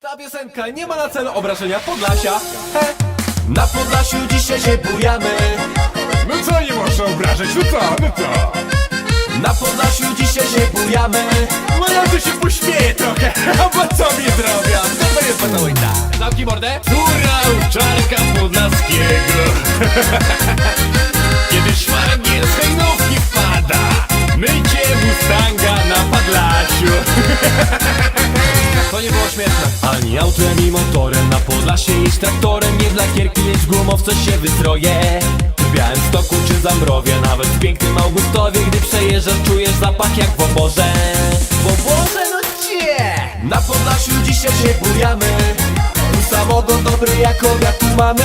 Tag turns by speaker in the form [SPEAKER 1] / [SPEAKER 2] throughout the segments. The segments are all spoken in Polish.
[SPEAKER 1] Ta piosenka nie ma na celu obrażenia Podlasia He. Na Podlasiu dzisiaj się bujamy
[SPEAKER 2] No co nie można obrażać, no co, no co?
[SPEAKER 1] Na Podlasiu dzisiaj się bujamy No
[SPEAKER 2] ja tu się pośmieję trochę, a po co mi zrobią?
[SPEAKER 1] Co to jest Patołyta? Zamknij mordę Tura owczarka podlaskiego Kiedy szwagier śmieszne. Ani autem, ani motorem Na Podlasie iść traktorem. Nie dla kierki, lecz w gumowce się wystroję W białym stoku czy Zambrowie Nawet w pięknym Augustowie Gdy przejeżdżasz czujesz zapach jak w oborze. W oborze no gdzie? Na Podlasiu dzisiaj się bujamy Tu samogon dobry jak obiad tu mamy.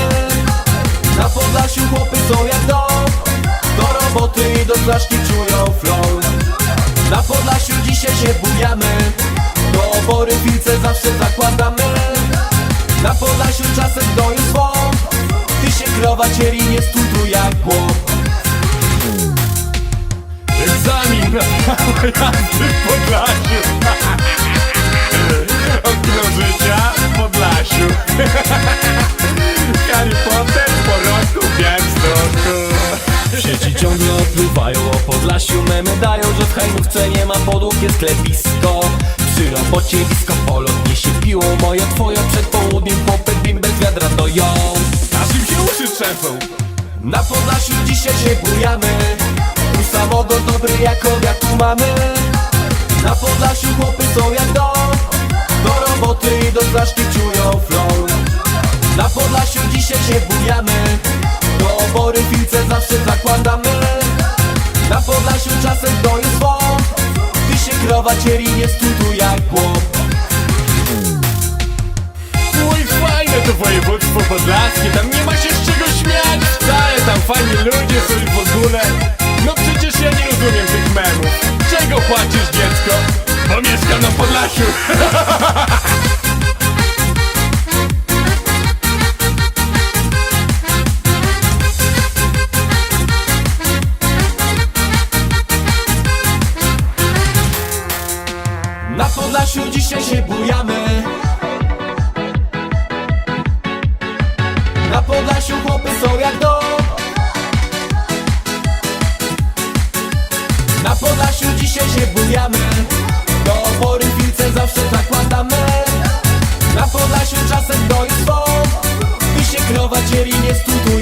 [SPEAKER 1] Na Podlasiu chłopy są jak dom. Do roboty i do flaszki czują flow. Na Podlasiu dzisiaj się bujamy Na Podlasiu czasem gnoju swą Ty się krowa cieli nie studu jak błąd. Egzamin. Na jazdy w Podlasiu. Okno życia w Podlasiu. Harry Potter po roku Białymstoku sieci ciągle opływają o Podlasiu Memy dają, że w hajnówce nie ma podłóg, jest klepisko Przy robocie disco polo Dnie się piło moje, twoje przed południem Popet bim bez wiadra doją
[SPEAKER 2] Aż im się uszy trzęsą?
[SPEAKER 1] Na Podlasiu dzisiaj się bujamy. Tu samogon dobry jak obiad tu mamy. Na Podlasiu chłopy są jak dom Do roboty i do flaszki czują flow. Na Podlasiu dzisiaj się bujamy. Do obory filce zawsze zakładamy. Na Podlasiu czasem swą Ty się krowa cieli nie studu jak błąd Mój fajne
[SPEAKER 2] to
[SPEAKER 1] województwo podlaskie Tam nie ma się z czego śmiać. Wcale Tam fajni ludzie są i w ogóle. No przecież ja nie rozumiem tych memów. Czego płacisz dziecko? Bo mieszkam na Podlasiu Stasiu, dzisiaj się bujamy. Na Podlasiu chłopy są jak do. Na Podlasiu dzisiaj się bujamy. Do opory filce zawsze zakładamy. Na Podlasiu czasem do swą. I się krowa dzieli, nie studuje